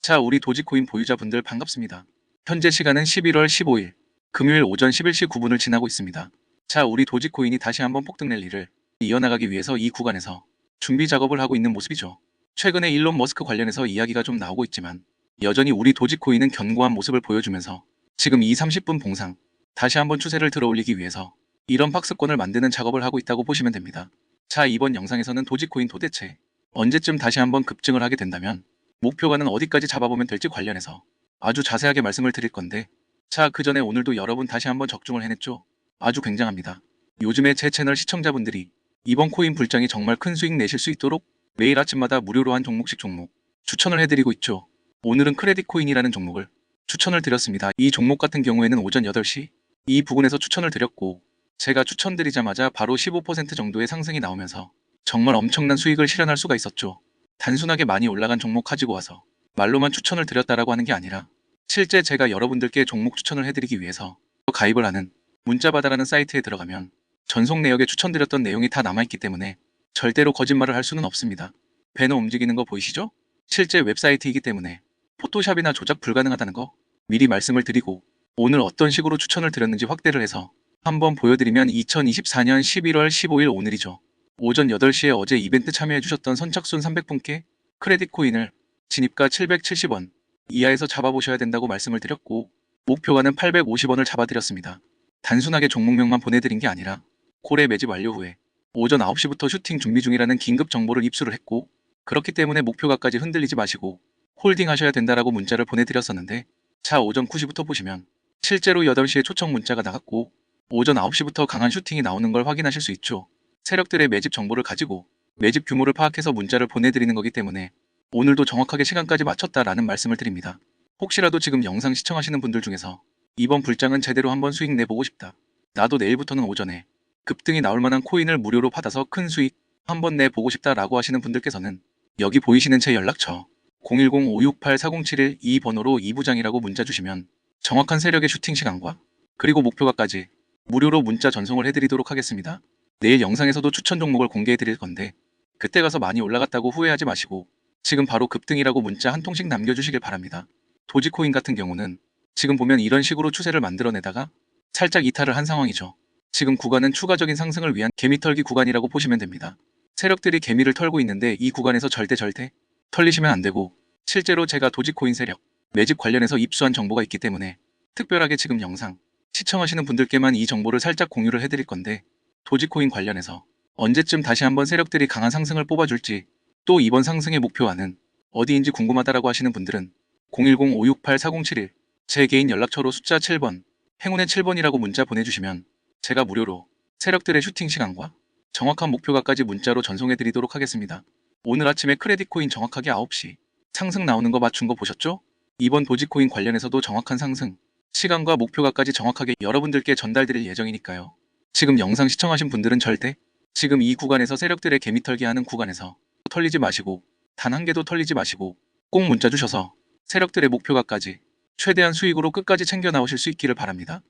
자, 우리 도지코인 보유자분들 반갑습니다. 현재 시간은 11월 15일, 금요일 오전 11시 9분을 지나고 있습니다. 자, 우리 도지코인이 다시 한번 폭등 랠리를 이어나가기 위해서 이 구간에서 준비 작업을 하고 있는 모습이죠. 최근에 일론 머스크 관련해서 이야기가 좀 나오고 있지만 여전히 우리 도지코인은 견고한 모습을 보여주면서 지금 이 30분 봉상 다시 한번 추세를 들어올리기 위해서 이런 박스권을 만드는 작업을 하고 있다고 보시면 됩니다. 자, 이번 영상에서는 도지코인 도대체 언제쯤 다시 한번 급증을 하게 된다면 목표가는 어디까지 잡아보면 될지 관련해서 아주 자세하게 말씀을 드릴 건데 자, 그 전에 오늘도 여러분 다시 한번 적중을 해냈죠? 아주 굉장합니다. 요즘에 제 채널 시청자분들이 이번 코인 불장이 정말 큰 수익 내실 수 있도록 매일 아침마다 무료로 한 종목씩 종목 추천을 해드리고 있죠. 오늘은 크레딧 코인이라는 종목을 추천을 드렸습니다. 이 종목 같은 경우에는 오전 8시 이 부분에서 추천을 드렸고 제가 추천드리자마자 바로 15% 정도의 상승이 나오면서 정말 엄청난 수익을 실현할 수가 있었죠. 단순하게 많이 올라간 종목 가지고 와서 말로만 추천을 드렸다라고 하는 게 아니라 실제 제가 여러분들께 종목 추천을 해드리기 위해서 가입을 하는 문자바다라는 사이트에 들어가면 전송 내역에 추천드렸던 내용이 다 남아있기 때문에 절대로 거짓말을 할 수는 없습니다. 배너 움직이는 거 보이시죠? 실제 웹사이트이기 때문에 포토샵이나 조작 불가능하다는 거 미리 말씀을 드리고 오늘 어떤 식으로 추천을 드렸는지 확대를 해서 한번 보여드리면 2024년 11월 15일 오늘이죠. 오전 8시에 어제 이벤트 참여해주셨던 선착순 300분께 크레딧 코인을 진입가 770원 이하에서 잡아보셔야 된다고 말씀을 드렸고 목표가는 850원을 잡아드렸습니다. 단순하게 종목명만 보내드린 게 아니라 콜의 매집 완료 후에 오전 9시부터 슈팅 준비 중이라는 긴급 정보를 입수를 했고 그렇기 때문에 목표가까지 흔들리지 마시고 홀딩 하셔야 된다라고 문자를 보내드렸었는데 자 오전 9시부터 보시면 실제로 8시에 초청 문자가 나갔고 오전 9시부터 강한 슈팅이 나오는 걸 확인하실 수 있죠. 세력들의 매집 정보를 가지고 매집 규모를 파악해서 문자를 보내드리는 거기 때문에 오늘도 정확하게 시간까지 맞췄다라는 말씀을 드립니다. 혹시라도 지금 영상 시청하시는 분들 중에서 이번 불장은 제대로 한번 수익 내보고 싶다. 나도 내일부터는 오전에 급등이 나올 만한 코인을 무료로 받아서 큰 수익 한번 내보고 싶다라고 하시는 분들께서는 여기 보이시는 제 연락처 010-568-4071 이 번호로 이부장이라고 문자 주시면 정확한 세력의 슈팅 시간과 그리고 목표가까지 무료로 문자 전송을 해드리도록 하겠습니다. 내일 영상에서도 추천 종목을 공개해 드릴 건데 그때 가서 많이 올라갔다고 후회하지 마시고 지금 바로 급등이라고 문자 한 통씩 남겨주시길 바랍니다. 도지코인 같은 경우는 지금 보면 이런 식으로 추세를 만들어내다가 살짝 이탈을 한 상황이죠. 지금 구간은 추가적인 상승을 위한 개미털기 구간이라고 보시면 됩니다. 세력들이 개미를 털고 있는데 이 구간에서 절대 절대 털리시면 안 되고 실제로 제가 도지코인 세력 매집 관련해서 입수한 정보가 있기 때문에 특별하게 지금 영상 시청하시는 분들께만 이 정보를 살짝 공유를 해드릴 건데 도지코인 관련해서 언제쯤 다시 한번 세력들이 강한 상승을 뽑아줄지 또 이번 상승의 목표와는 어디인지 궁금하다라고 하시는 분들은 010-568-4071 제 개인 연락처로 숫자 7번 행운의 7번이라고 문자 보내주시면 제가 무료로 세력들의 슈팅 시간과 정확한 목표가까지 문자로 전송해드리도록 하겠습니다. 오늘 아침에 크레딧 코인 정확하게 9시 상승 나오는 거 맞춘 거 보셨죠? 이번 도지코인 관련해서도 정확한 상승 시간과 목표가까지 정확하게 여러분들께 전달드릴 예정이니까요. 지금 영상 시청하신 분들은 절대 지금 이 구간에서 세력들의 개미털기 하는 구간에서 털리지 마시고 단 한 개도 털리지 마시고 꼭 문자 주셔서 세력들의 목표가까지 최대한 수익으로 끝까지 챙겨 나오실 수 있기를 바랍니다.